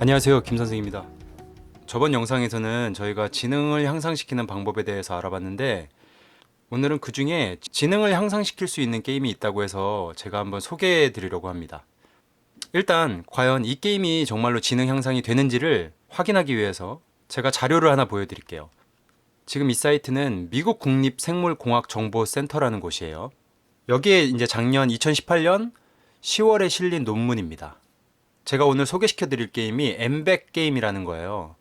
안녕하세요. 김 선생입니다. 저번 영상에서는 저희가 지능을 향상시키는 방법에 대해서 알아봤는데 오늘은 그 중에 지능을 향상시킬 수 있는 게임이 있다고 해서 제가 한번 소개해 드리려고 합니다. 일단 과연 이 게임이 정말로 지능 향상이 되는지를 확인하기 위해서 제가 자료를 하나 보여드릴게요 지금 이 사이트는 미국 국립 생물공학 정보센터라는 곳이에요 여기에 이제 작년 2018년 10월에 실린 논문입니다 제가 오늘 소개시켜 드릴 게임이 엠백 게임이라는 거예요.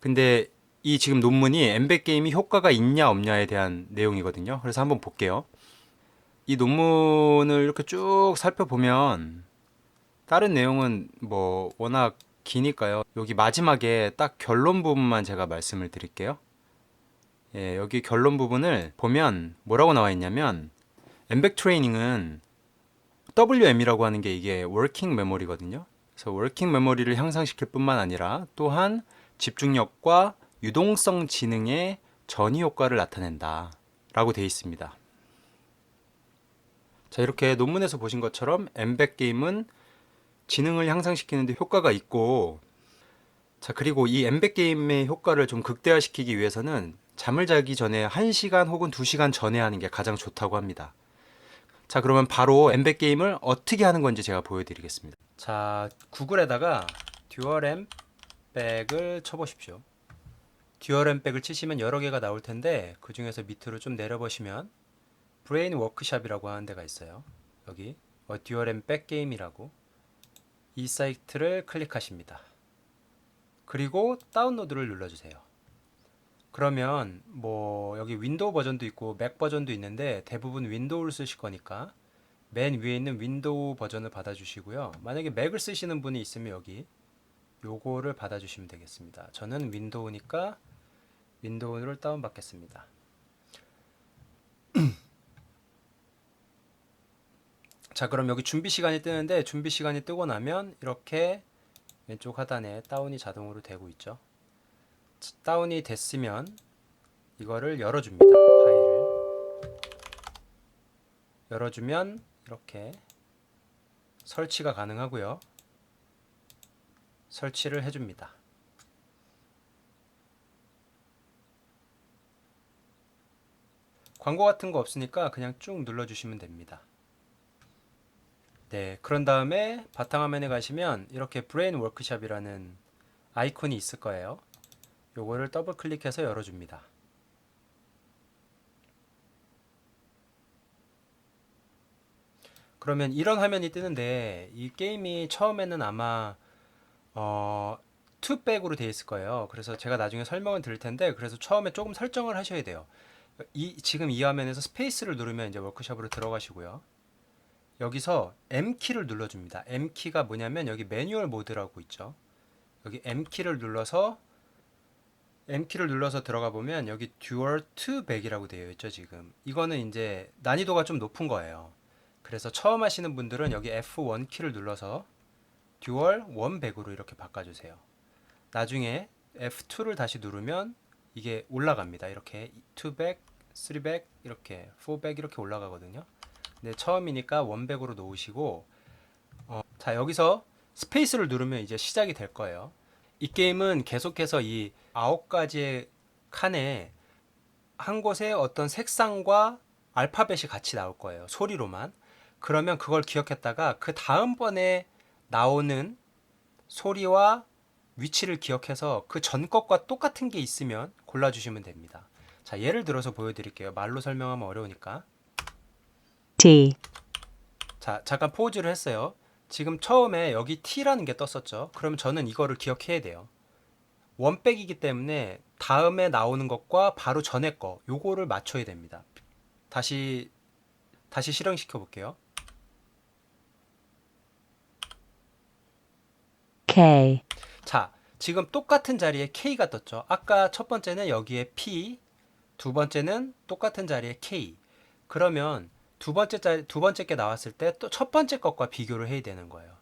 근데 이 지금 논문이 엠백 게임이 효과가 있냐 없냐에 대한 내용이거든요. 그래서 한번 볼게요. 이 논문을 이렇게 쭉 살펴보면 다른 내용은 뭐 워낙 기니까요. 여기 마지막에 딱 결론 부분만 제가 말씀을 드릴게요. 예, 여기 결론 부분을 보면 뭐라고 나와 있냐면 엠백 트레이닝은 WM이라고 하는 게 이게 워킹 메모리거든요. 그래서 워킹 메모리를 향상시킬 뿐만 아니라 또한 집중력과 유동성 지능의 전이 효과를 나타낸다. 라고 되어 있습니다. 자, 이렇게 논문에서 보신 것처럼 엠백 게임은 지능을 향상시키는데 효과가 있고 자, 그리고 이 엠백 게임의 효과를 좀 극대화시키기 위해서는 잠을 자기 전에 1시간 혹은 2시간 전에 하는 게 가장 좋다고 합니다. 자, 그러면 바로 엠백 게임을 어떻게 하는 건지 제가 보여드리겠습니다. 자, 구글에다가 듀얼 엠백을 쳐보십시오. 듀얼 엠백을 치시면 여러 개가 나올 텐데 그 중에서 밑으로 좀 내려보시면 브레인 워크샵이라고 하는 데가 있어요. 여기 어, 듀얼 엠백 게임이라고 이 사이트를 클릭하십니다. 그리고 다운로드를 눌러주세요. 그러면 뭐 여기 윈도우 버전도 있고 맥 버전도 있는데 대부분 윈도우를 쓰실 거니까 맨 위에 있는 윈도우 버전을 받아주시고요. 만약에 맥을 쓰시는 분이 있으면 여기 요거를 받아주시면 되겠습니다. 저는 윈도우니까 윈도우를 다운받겠습니다. 자 그럼 여기 준비 시간이 뜨는데 준비 시간이 뜨고 나면 이렇게 왼쪽 하단에 다운이 자동으로 되고 있죠. 다운이 됐으면 이거를 열어줍니다. 파일을 열어주면 이렇게 설치가 가능하고요. 설치를 해줍니다. 광고 같은 거 없으니까 그냥 쭉 눌러주시면 됩니다. 네, 그런 다음에 바탕화면에 가시면 이렇게 브레인 워크샵이라는 아이콘이 있을 거예요. 요거를 더블 클릭해서 열어줍니다. 그러면 이런 화면이 뜨는데 이 게임이 처음에는 아마 어 투백으로 되어 있을 거예요. 그래서 제가 나중에 설명을 드릴 텐데 그래서 처음에 조금 설정을 하셔야 돼요. 이 지금 이 화면에서 스페이스를 누르면 이제 워크숍으로 들어가시고요. 여기서 M 키를 눌러줍니다. M 키가 뭐냐면 여기 매뉴얼 모드라고 있죠. 여기 M 키를 눌러서 M 키를 눌러서 들어가 보면 여기 듀얼 투 백이라고 되어 있죠 지금. 이거는 이제 난이도가 좀 높은 거예요. 그래서 처음 하시는 분들은 여기 F1 키를 눌러서 듀얼 원 백으로 이렇게 바꿔 주세요. 나중에 F2를 다시 누르면 이게 올라갑니다. 이렇게 2백, 3백, 이렇게 4백 이렇게 올라가거든요. 근데 처음이니까 원백으로 놓으시고 어, 자 여기서 스페이스를 누르면 이제 시작이 될 거예요. 이 게임은 계속해서 이 아홉 가지의 칸에 한 곳에 어떤 색상과 알파벳이 같이 나올 거예요. 소리로만. 그러면 그걸 기억했다가 그 다음번에 나오는 소리와 위치를 기억해서 그 전 것과 똑같은 게 있으면 골라주시면 됩니다. 자, 예를 들어서 보여드릴게요. 말로 설명하면 어려우니까. T, 자, 잠깐 포즈를 했어요. 지금 처음에 여기 T라는 게 떴었죠. 그럼 저는 이거를 기억해야 돼요. 원백이기 때문에 다음에 나오는 것과 바로 전에 거 요거를 맞춰야 됩니다. 다시 다시 실행시켜 볼게요. K, 자, 지금 똑같은 자리에 K가 떴죠. 아까 첫 번째는 여기에 P, 두 번째는 똑같은 자리에 K. 그러면 두 번째 자, 두 번째 게 나왔을 때 또 첫 번째 것과 비교를 해야 되는 거예요.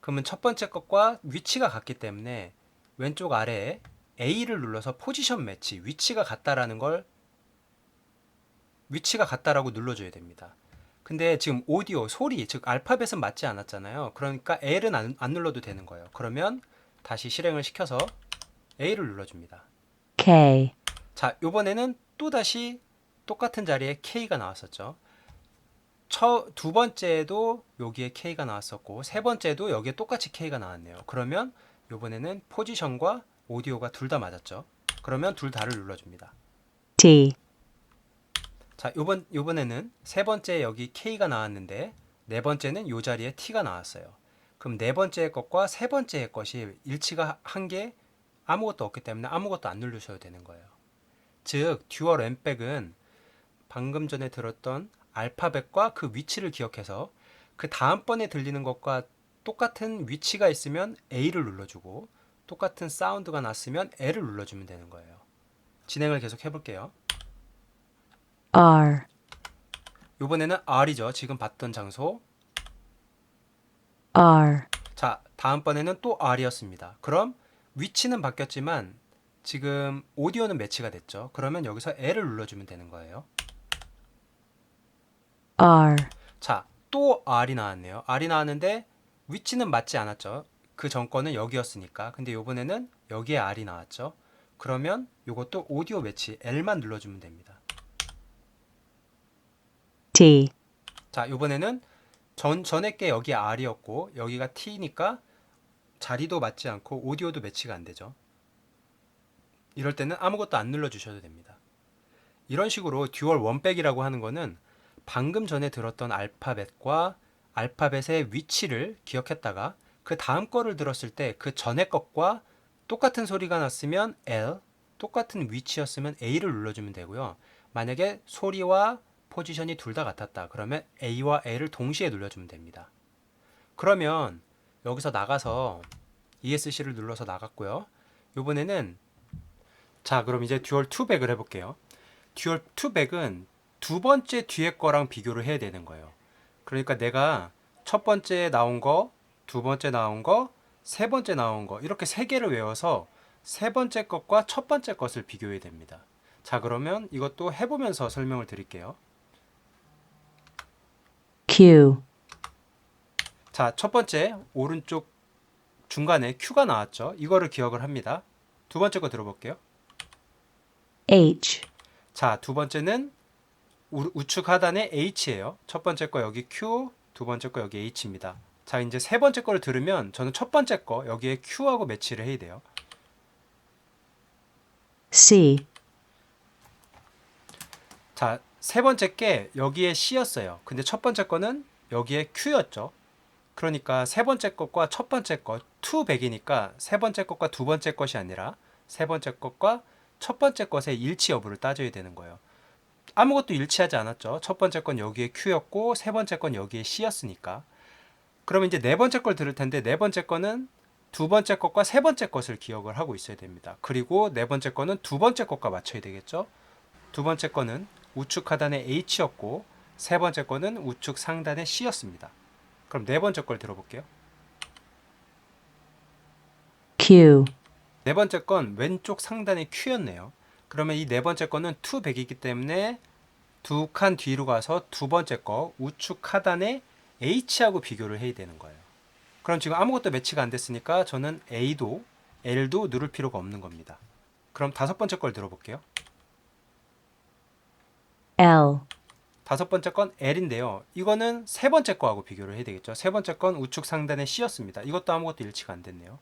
그러면 첫 번째 것과 위치가 같기 때문에 왼쪽 아래에 A를 눌러서 포지션 매치, 위치가 같다라는 걸 위치가 같다라고 눌러줘야 됩니다. 근데 지금 오디오, 소리, 즉 알파벳은 맞지 않았잖아요. 그러니까 L은 안, 안 눌러도 되는 거예요. 그러면 다시 실행을 시켜서 A를 눌러줍니다. K, 자, 요번에는 또다시 똑같은 자리에 K가 나왔었죠. 처, 두 번째도 여기에 K가 나왔었고 세 번째도 여기에 똑같이 K가 나왔네요. 그러면 요번에는 포지션과 오디오가 둘 다 맞았죠. 그러면 둘 다를 눌러줍니다. T, 자, 요번 요번에는 세 번째 여기 K가 나왔는데 네 번째는 요 자리에 T가 나왔어요. 그럼 네 번째 것과 세 번째 것이 일치가 한 게 아무것도 없기 때문에 아무것도 안 누르셔도 되는 거예요. 즉, 듀얼 엠백은 방금 전에 들었던 알파벳과 그 위치를 기억해서 그 다음번에 들리는 것과 똑같은 위치가 있으면 A를 눌러주고 똑같은 사운드가 났으면 L을 눌러주면 되는 거예요. 진행을 계속 해볼게요. R, 이번에는 R이죠. 지금 봤던 장소. R, 자, 다음번에는 또 R이었습니다. 그럼 위치는 바뀌었지만 지금 오디오는 매치가 됐죠. 그러면 여기서 L을 눌러주면 되는 거예요. R, 자, 또 R이 나왔네요. R이 나왔는데 위치는 맞지 않았죠. 그 전거는 여기였으니까. 근데 이번에는 여기에 R이 나왔죠. 그러면 이것도 오디오 매치 L만 눌러주면 됩니다. T, 자, 이번에는 전 전에 게 여기 R이었고 여기가 T니까 자리도 맞지 않고 오디오도 매치가 안 되죠. 이럴 때는 아무것도 안 눌러 주셔도 됩니다. 이런 식으로 듀얼 원백이라고 하는 거는 방금 전에 들었던 알파벳과 알파벳의 위치를 기억했다가 그 다음 거를 들었을 때 그 전에 것과 똑같은 소리가 났으면 L, 똑같은 위치였으면 A를 눌러주면 되고요. 만약에 소리와 포지션이 둘 다 같았다. 그러면 A와 L을 동시에 눌러주면 됩니다. 그러면 여기서 나가서 ESC를 눌러서 나갔고요. 이번에는 자 그럼 이제 듀얼 투백을 해볼게요. 듀얼 투백은 두 번째 뒤에 거랑 비교를 해야 되는 거예요. 그러니까 내가 첫 번째 나온 거, 두 번째 나온 거, 세 번째 나온 거 이렇게 세 개를 외워서 세 번째 것과 첫 번째 것을 비교해야 됩니다. 자 그러면 이것도 해보면서 설명을 드릴게요. Q, 자, 첫 번째 오른쪽 중간에 Q가 나왔죠. 이거를 기억을 합니다. 두 번째 거 들어볼게요. H, 자, 두 번째는 우, 우측 하단에 H예요. 첫 번째 거 여기 Q, 두 번째 거 여기 H입니다. 자, 이제 세 번째 거를 들으면 저는 첫 번째 거 여기에 Q하고 매치를 해야 돼요. C, 자, 세 번째 게 여기에 C였어요. 근데 첫 번째 거는 여기에 Q였죠. 그러니까 세 번째 것과 첫 번째 것, 투백이니까 세 번째 것과 두 번째 것이 아니라 세 번째 것과 첫 번째 것의 일치 여부를 따져야 되는 거예요. 아무것도 일치하지 않았죠. 첫 번째 건 여기에 Q였고 세 번째 건 여기에 C였으니까. 그러면 이제 네 번째 걸 들을 텐데 네 번째 거는 두 번째 것과 세 번째 것을 기억을 하고 있어야 됩니다. 그리고 네 번째 거는 두 번째 것과 맞춰야 되겠죠. 두 번째 거는 우측 하단에 H였고 세 번째 거는 우측 상단에 C였습니다. 그럼 네 번째 걸 들어볼게요. Q, 네 번째 건 왼쪽 상단에 Q였네요. 그러면 이 네 번째 거는 투백이기 때문에 두 칸 뒤로 가서 두 번째 거 우측 하단에 H하고 비교를 해야 되는 거예요. 그럼 지금 아무것도 매치가 안 됐으니까 저는 A도 L도 누를 필요가 없는 겁니다. 그럼 다섯 번째 걸 들어볼게요. L, 다섯 번째 건 L인데요. 이거는 세 번째 거하고 비교를 해야 되겠죠. 세 번째 건 우측 상단에 C였습니다. 이것도 아무것도 일치가 안 됐네요.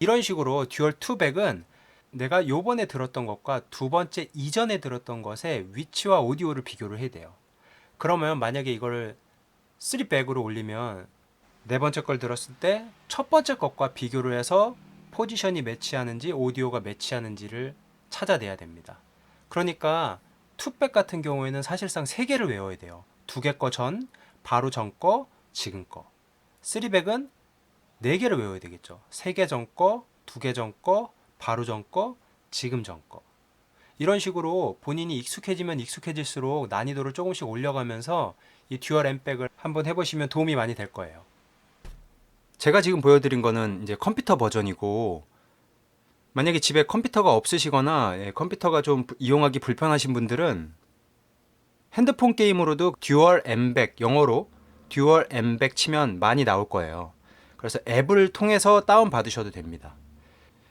이런 식으로 듀얼 투백은 내가 요번에 들었던 것과 두 번째 이전에 들었던 것의 위치와 오디오를 비교를 해야 돼요. 그러면 만약에 이거를 3백으로 올리면 네 번째 걸 들었을 때 첫 번째 것과 비교를 해서 포지션이 매치하는지 오디오가 매치하는지를 찾아내야 됩니다. 그러니까 투백 같은 경우에는 사실상 세 개를 외워야 돼요. 두 개 거 전, 바로 전 거, 지금 거. 쓰리백은 네 개를 외워야 되겠죠. 세 개 전 거, 두 개 전 거, 바로 전 거, 지금 전 거. 이런 식으로 본인이 익숙해지면 익숙해질수록 난이도를 조금씩 올려가면서 이 듀얼 엠백을 한번 해보시면 도움이 많이 될 거예요. 제가 지금 보여드린 거는 이제 컴퓨터 버전이고 만약에 집에 컴퓨터가 없으시거나 예, 컴퓨터가 좀 이용하기 불편하신 분들은 핸드폰 게임으로도 듀얼 엠백 영어로 듀얼 엠백 치면 많이 나올 거예요. 그래서 앱을 통해서 다운 받으셔도 됩니다.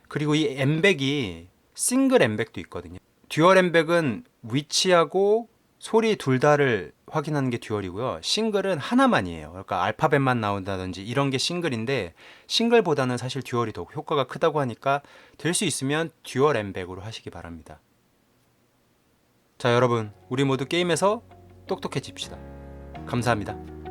그리고 이 엠백이 싱글 엠백도 있거든요. 듀얼 엠백은 위치하고 소리 둘 다를 확인하는 게 듀얼이고요. 싱글은 하나만이에요. 그러니까 알파벳만 나온다든지 이런 게 싱글인데 싱글보다는 사실 듀얼이 더 효과가 크다고 하니까 될 수 있으면 듀얼 엠백으로 하시기 바랍니다. 자, 여러분, 우리 모두 게임에서 똑똑해집시다. 감사합니다.